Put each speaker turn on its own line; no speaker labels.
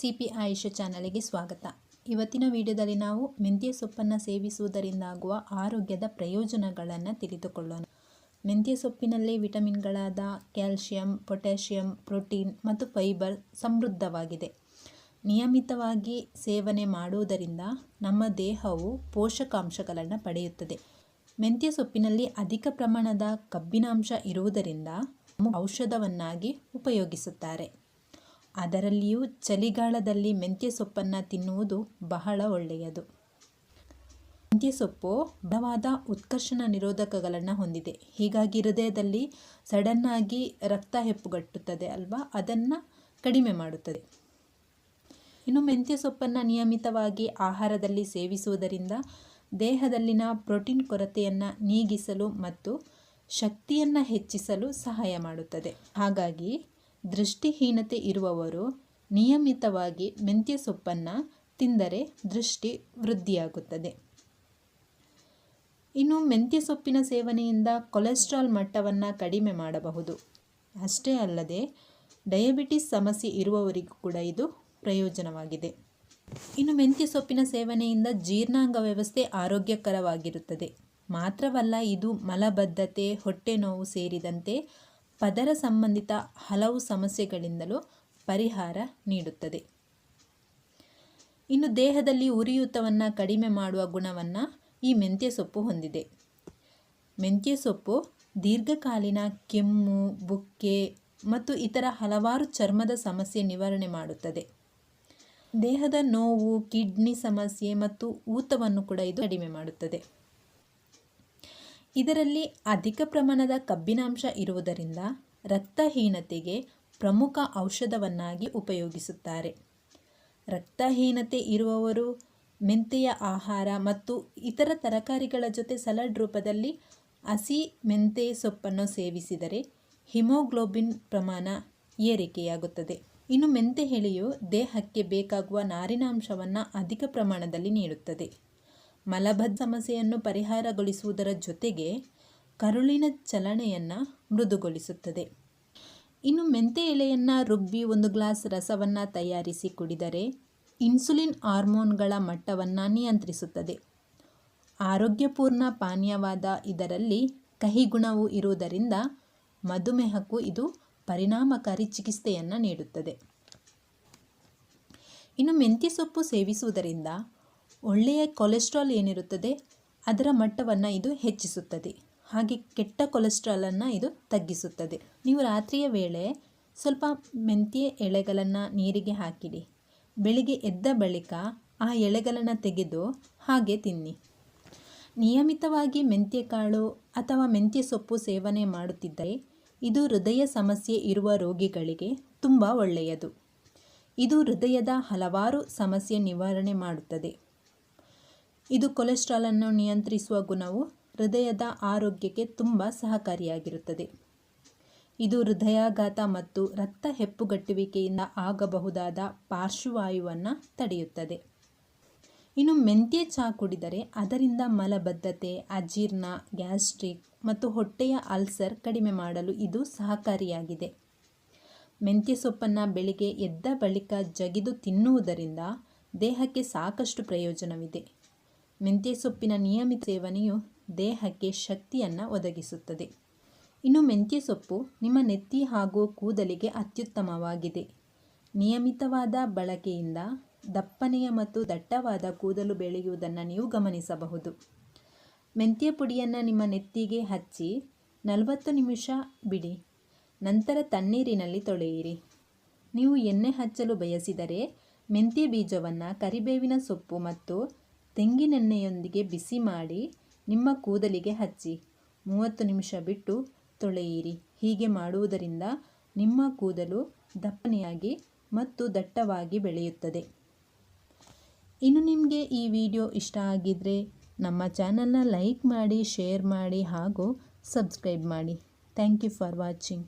C P ಆಯುಷ ಚಾನಲಿಗೆ ಸ್ವಾಗತ. ಇವತ್ತಿನ ವಿಡಿಯೋದಲ್ಲಿ ನಾವು ಮೆಂತ್ಯ ಸೊಪ್ಪನ್ನು ಸೇವಿಸುವುದರಿಂದ ಆಗುವ ಆರೋಗ್ಯದ ಪ್ರಯೋಜನಗಳನ್ನು ತಿಳಿದುಕೊಳ್ಳೋಣ. ಮೆಂತ್ಯ ಸೊಪ್ಪಿನಲ್ಲಿ ವಿಟಮಿನ್ಗಳಾದ ಕ್ಯಾಲ್ಶಿಯಂ, ಪೊಟ್ಯಾಷಿಯಂ, ಪ್ರೋಟೀನ್ ಮತ್ತು ಫೈಬರ್ ಸಮೃದ್ಧವಾಗಿದೆ. ನಿಯಮಿತವಾಗಿ ಸೇವನೆ ಮಾಡುವುದರಿಂದ ನಮ್ಮ ದೇಹವು ಪೋಷಕಾಂಶಗಳನ್ನು ಪಡೆಯುತ್ತದೆ. ಮೆಂತ್ಯ ಸೊಪ್ಪಿನಲ್ಲಿ ಅಧಿಕ ಪ್ರಮಾಣದ ಕಬ್ಬಿನಾಂಶ ಇರುವುದರಿಂದ ಔಷಧವನ್ನಾಗಿ ಉಪಯೋಗಿಸುತ್ತಾರೆ. ಅದರಲ್ಲಿಯೂ ಚಳಿಗಾಲದಲ್ಲಿ ಮೆಂತ್ಯ ಸೊಪ್ಪನ್ನು ತಿನ್ನುವುದು ಬಹಳ ಒಳ್ಳೆಯದು. ಮೆಂತ್ಯ ಸೊಪ್ಪು ಬಲವಾದ ಉತ್ಕರ್ಷಣ ನಿರೋಧಕಗಳನ್ನು ಹೊಂದಿದೆ. ಹೀಗಾಗಿ ಹೃದಯದಲ್ಲಿ ಸಡನ್ನಾಗಿ ರಕ್ತ ಹೆಪ್ಪುಗಟ್ಟುತ್ತದೆ ಅಲ್ವಾ? ಅದನ್ನು ಕಡಿಮೆ ಮಾಡುತ್ತದೆ. ಇನ್ನು ಮೆಂತ್ಯ ಸೊಪ್ಪನ್ನು ನಿಯಮಿತವಾಗಿ ಆಹಾರದಲ್ಲಿ ಸೇವಿಸುವುದರಿಂದ ದೇಹದಲ್ಲಿನ ಪ್ರೋಟೀನ್ ಕೊರತೆಯನ್ನು ನೀಗಿಸಲು ಮತ್ತು ಶಕ್ತಿಯನ್ನು ಹೆಚ್ಚಿಸಲು ಸಹಾಯ ಮಾಡುತ್ತದೆ. ಹಾಗಾಗಿ ದೃಷ್ಟಿಹೀನತೆ ಇರುವವರು ನಿಯಮಿತವಾಗಿ ಮೆಂತ್ಯ ಸೊಪ್ಪನ್ನು ತಿಂದರೆ ದೃಷ್ಟಿ ವೃದ್ಧಿಯಾಗುತ್ತದೆ. ಇನ್ನು ಮೆಂತ್ಯ ಸೊಪ್ಪಿನ ಸೇವನೆಯಿಂದ ಕೊಲೆಸ್ಟ್ರಾಲ್ ಮಟ್ಟವನ್ನು ಕಡಿಮೆ ಮಾಡಬಹುದು. ಅಷ್ಟೇ ಅಲ್ಲದೆ ಡಯಾಬಿಟಿಸ್ ಸಮಸ್ಯೆ ಇರುವವರಿಗೂ ಕೂಡ ಇದು ಪ್ರಯೋಜನವಾಗಿದೆ. ಇನ್ನು ಮೆಂತ್ಯ ಸೊಪ್ಪಿನ ಸೇವನೆಯಿಂದ ಜೀರ್ಣಾಂಗ ವ್ಯವಸ್ಥೆ ಆರೋಗ್ಯಕರವಾಗಿರುತ್ತದೆ. ಮಾತ್ರವಲ್ಲ ಇದು ಮಲಬದ್ಧತೆ ಹೊಟ್ಟೆ ನೋವು ಸೇರಿದಂತೆ ಪದರ ಸಂಬಂಧಿತ ಹಲವು ಸಮಸ್ಯೆಗಳಿಂದಲೂ ಪರಿಹಾರ ನೀಡುತ್ತದೆ. ಇನ್ನು ದೇಹದಲ್ಲಿ ಉರಿಯೂತವನ್ನು ಕಡಿಮೆ ಮಾಡುವ ಗುಣವನ್ನು ಈ ಮೆಂತ್ಯ ಸೊಪ್ಪು ಹೊಂದಿದೆ. ಮೆಂತ್ಯ ಸೊಪ್ಪು ದೀರ್ಘಕಾಲೀನ ಕೆಮ್ಮು, ಬುಕ್ಕೆ ಮತ್ತು ಇತರ ಹಲವಾರು ಚರ್ಮದ ಸಮಸ್ಯೆ ನಿವಾರಣೆ ಮಾಡುತ್ತದೆ. ದೇಹದ ನೋವು, ಕಿಡ್ನಿ ಸಮಸ್ಯೆ ಮತ್ತು ಊತವನ್ನು ಕೂಡ ಇದು ಕಡಿಮೆ ಮಾಡುತ್ತದೆ. ಇದರಲ್ಲಿ ಅಧಿಕ ಪ್ರಮಾಣದ ಕಬ್ಬಿನಾಂಶ ಇರುವುದರಿಂದ ರಕ್ತಹೀನತೆಗೆ ಪ್ರಮುಖ ಔಷಧವನ್ನಾಗಿ ಉಪಯೋಗಿಸುತ್ತಾರೆ. ರಕ್ತಹೀನತೆ ಇರುವವರು ಮೆಂತೆಯ ಆಹಾರ ಮತ್ತು ಇತರ ತರಕಾರಿಗಳ ಜೊತೆ ಸಲಾಡ್ ರೂಪದಲ್ಲಿ ಹಸಿ ಮೆಂತೆ ಸೊಪ್ಪನ್ನು ಸೇವಿಸಿದರೆ ಹಿಮೋಗ್ಲೋಬಿನ್ ಪ್ರಮಾಣ ಏರಿಕೆಯಾಗುತ್ತದೆ. ಇನ್ನು ಮೆಂತೆ ಎಲೆಯು ದೇಹಕ್ಕೆ ಬೇಕಾಗುವ ನಾರಿನಾಂಶವನ್ನು ಅಧಿಕ ಪ್ರಮಾಣದಲ್ಲಿ ನೀಡುತ್ತದೆ. ಮಲಬದ್ಧ ಸಮಸ್ಯೆಯನ್ನು ಪರಿಹಾರಗೊಳಿಸುವುದರ ಜೊತೆಗೆ ಕರುಳಿನ ಚಲನೆಯನ್ನು ಮೃದುಗೊಳಿಸುತ್ತದೆ. ಇನ್ನು ಮೆಂತೆ ಎಲೆಯನ್ನು ರುಬ್ಬಿ ಒಂದು ಗ್ಲಾಸ್ ರಸವನ್ನು ತಯಾರಿಸಿ ಕುಡಿದರೆ ಇನ್ಸುಲಿನ್ ಹಾರ್ಮೋನ್ಗಳ ಮಟ್ಟವನ್ನು ನಿಯಂತ್ರಿಸುತ್ತದೆ. ಆರೋಗ್ಯಪೂರ್ಣ ಪಾನೀಯವಾದ ಇದರಲ್ಲಿ ಕಹಿ ಗುಣವು ಇರುವುದರಿಂದ ಮಧುಮೇಹಕ್ಕೂ ಇದು ಪರಿಣಾಮಕಾರಿ ಚಿಕಿತ್ಸೆಯನ್ನು ನೀಡುತ್ತದೆ. ಇನ್ನು ಮೆಂತ್ಯ ಸೊಪ್ಪು ಸೇವಿಸುವುದರಿಂದ ಒಳ್ಳೆಯ ಕೊಲೆಸ್ಟ್ರಾಲ್ ಏನಿರುತ್ತದೆ, ಅದರ ಮಟ್ಟವನ್ನು ಇದು ಹೆಚ್ಚಿಸುತ್ತದೆ. ಹಾಗೆ ಕೆಟ್ಟ ಕೊಲೆಸ್ಟ್ರಾಲನ್ನು ಇದು ತಗ್ಗಿಸುತ್ತದೆ. ನೀವು ರಾತ್ರಿಯ ವೇಳೆ ಸ್ವಲ್ಪ ಮೆಂತ್ಯ ಎಳೆಗಳನ್ನು ನೀರಿಗೆ ಹಾಕಿಡಿ. ಬೆಳಿಗ್ಗೆ ಎದ್ದ ಬಳಿಕ ಆ ಎಳೆಗಳನ್ನು ತೆಗೆದು ಹಾಗೆ ತಿನ್ನಿ. ನಿಯಮಿತವಾಗಿ ಮೆಂತ್ಯ ಕಾಳು ಅಥವಾ ಮೆಂತ್ಯ ಸೊಪ್ಪು ಸೇವನೆ ಮಾಡುತ್ತಿದ್ದರೆ ಇದು ಹೃದಯ ಸಮಸ್ಯೆ ಇರುವ ರೋಗಿಗಳಿಗೆ ತುಂಬ ಒಳ್ಳೆಯದು. ಇದು ಹೃದಯದ ಹಲವಾರು ಸಮಸ್ಯೆ ನಿವಾರಣೆ ಮಾಡುತ್ತದೆ. ಇದು ಕೊಲೆಸ್ಟ್ರಾಲನ್ನು ನಿಯಂತ್ರಿಸುವ ಗುಣವು ಹೃದಯದ ಆರೋಗ್ಯಕ್ಕೆ ತುಂಬ ಸಹಕಾರಿಯಾಗಿರುತ್ತದೆ. ಇದು ಹೃದಯಾಘಾತ ಮತ್ತು ರಕ್ತ ಹೆಪ್ಪುಗಟ್ಟುವಿಕೆಯಿಂದ ಆಗಬಹುದಾದ ಪಾರ್ಶ್ವವಾಯುವನ್ನು ತಡೆಯುತ್ತದೆ. ಇನ್ನು ಮೆಂತ್ಯ ಚಹಾ ಕುಡಿದರೆ ಅದರಿಂದ ಮಲಬದ್ಧತೆ, ಅಜೀರ್ಣ, ಗ್ಯಾಸ್ಟ್ರಿಕ್ ಮತ್ತು ಹೊಟ್ಟೆಯ ಅಲ್ಸರ್ ಕಡಿಮೆ ಮಾಡಲು ಇದು ಸಹಕಾರಿಯಾಗಿದೆ. ಮೆಂತ್ಯ ಸೊಪ್ಪನ್ನು ಬೆಳಿಗ್ಗೆ ಎದ್ದ ಬಳಿಕ ಜಗಿದು ತಿನ್ನುವುದರಿಂದ ದೇಹಕ್ಕೆ ಸಾಕಷ್ಟು ಪ್ರಯೋಜನವಿದೆ. ಮೆಂತ್ಯ ಸೊಪ್ಪಿನ ನಿಯಮಿತ ಸೇವನೆಯು ದೇಹಕ್ಕೆ ಶಕ್ತಿಯನ್ನು ಒದಗಿಸುತ್ತದೆ. ಇನ್ನು ಮೆಂತ್ಯ ಸೊಪ್ಪು ನಿಮ್ಮ ನೆತ್ತಿ ಹಾಗೂ ಕೂದಲಿಗೆ ಅತ್ಯುತ್ತಮವಾಗಿದೆ. ನಿಯಮಿತವಾದ ಬಳಕೆಯಿಂದ ದಪ್ಪನೆಯ ಮತ್ತು ದಟ್ಟವಾದ ಕೂದಲು ಬೆಳೆಯುವುದನ್ನು ನೀವು ಗಮನಿಸಬಹುದು. ಮೆಂತ್ಯ ಪುಡಿಯನ್ನು ನಿಮ್ಮ ನೆತ್ತಿಗೆ ಹಚ್ಚಿ ನಲವತ್ತು ನಿಮಿಷ ಬಿಡಿ. ನಂತರ ತಣ್ಣೀರಿನಲ್ಲಿ ತೊಳೆಯಿರಿ. ನೀವು ಎಣ್ಣೆ ಹಚ್ಚಲು ಬಯಸಿದರೆ ಮೆಂತ್ಯ ಬೀಜವನ್ನು ಕರಿಬೇವಿನ ಸೊಪ್ಪು ಮತ್ತು ತೆಂಗಿನೆಣ್ಣೆಯೊಂದಿಗೆ ಬಿಸಿ ಮಾಡಿ ನಿಮ್ಮ ಕೂದಲಿಗೆ ಹಚ್ಚಿ. ಮೂವತ್ತು ನಿಮಿಷ ಬಿಟ್ಟು ತೊಳೆಯಿರಿ. ಹೀಗೆ ಮಾಡುವುದರಿಂದ ನಿಮ್ಮ ಕೂದಲು ದಪ್ಪನೆಯಾಗಿ ಮತ್ತು ದಟ್ಟವಾಗಿ ಬೆಳೆಯುತ್ತದೆ. ಇನ್ನು ನಿಮಗೆ ಈ ವಿಡಿಯೋ ಇಷ್ಟ ಆಗಿದ್ದರೆ ನಮ್ಮ ಚಾನಲ್ನ ಲೈಕ್ ಮಾಡಿ, ಶೇರ್ ಮಾಡಿ ಹಾಗೂ ಸಬ್ಸ್ಕ್ರೈಬ್ ಮಾಡಿ. Thank you for watching.